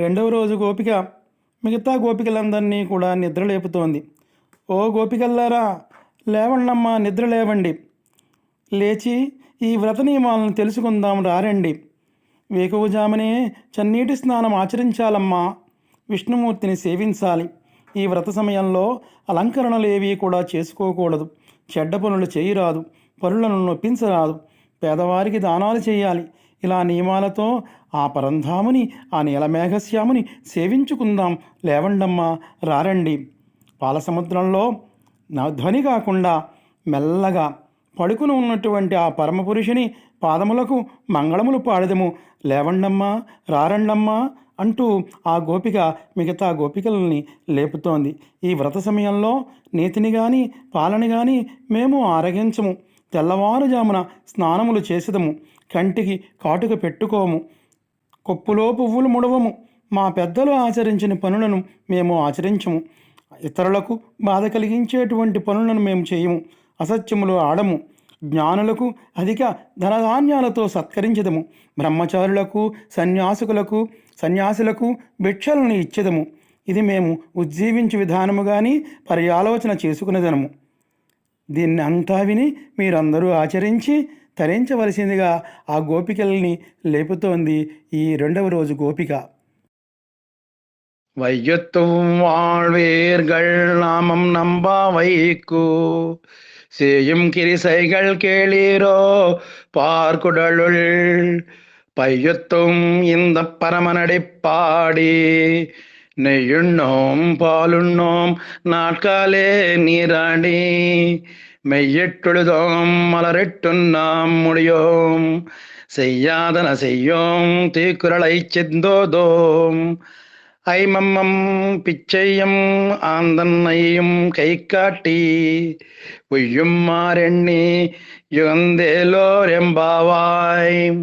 రెండవ రోజు గోపిక మిగతా గోపికలందరినీ కూడా నిద్ర లేపుతోంది ఓ గోపికల్లారా లేవండమ్మా నిద్ర లేవండి లేచి ఈ వ్రత నియమాలను తెలుసుకుందాం రారండి. వేకువజామునే చన్నీటి స్నానం ఆచరించాలమ్మా. విష్ణుమూర్తిని సేవించాలి. ఈ వ్రత సమయంలో అలంకరణలేవి కూడా చేసుకోకూడదు. చెడ్డ పనులు చేయరాదు. పనులను నొప్పించరాదు. పేదవారికి దానాలు చేయాలి. ఇలా నియమాలతో ఆ పరంధాముని ఆ నీలమేఘశ్యాముని సేవించుకుందాం. లేవండమ్మా రారండి. పాలసముద్రంలో నా ధ్వని కాకుండా మెల్లగా పడుకుని ఉన్నటువంటి ఆ పరమపురుషుని పాదములకు మంగళములు పాడదము. లేవండమ్మా రారండమ్మా అంటూ ఆ గోపిక మిగతా గోపికలని లేపుతోంది. ఈ వ్రత సమయంలో నీతిని కానీ పాలని కానీ మేము ఆరగించము. తెల్లవారుజామున స్నానములు చేసేదము. కంటికి కాటుక పెట్టుకోము. కొప్పులో పువ్వులు ముడవము. మా పెద్దలు ఆచరించిన పనులను మేము ఆచరించము. ఇతరులకు బాధ కలిగించేటువంటి పనులను మేము చేయము. అసత్యములు ఆడము. జ్ఞానులకు అధిక ధనధాన్యాలతో సత్కరించదము. బ్రహ్మచారులకు సన్యాసుకులకు సన్యాసులకు భిక్షలను ఇచ్చేదము. ఇది మేము ఉజ్జీవించు విధానము కానీ పర్యాలోచన చేసుకునేదనము. దీన్ని అంతా విని మీరందరూ ఆచరించి తరించవలసిందిగా ఆ గోపికల్ని లేపుతోంది ఈ రెండవ రోజు గోపిక வையத்தும் வாழ்வீர்கள் நாமம் நம்பா வைக்கு செய்யும் கிரிசைகள் கேளீரோ பார்க்குடலுள் பையத்தும் இந்த பரமனடிப்பாடி நெய்யுண்ணோம் பாலுண்ணோம் நாட்காலே நீராடி மெய்யெட்டொழுதோம் மலரிட்டும் நாம் முடியோம். செய்யாதன செய்யோம் தீக்குறளை செந்தோதோம். ஐமம்மம் பிச்சையும் ஆந்தன்னையும் கை காட்டி உய்யும் மாறெண்ணி யுகந்தேலோரெம்பாவாய்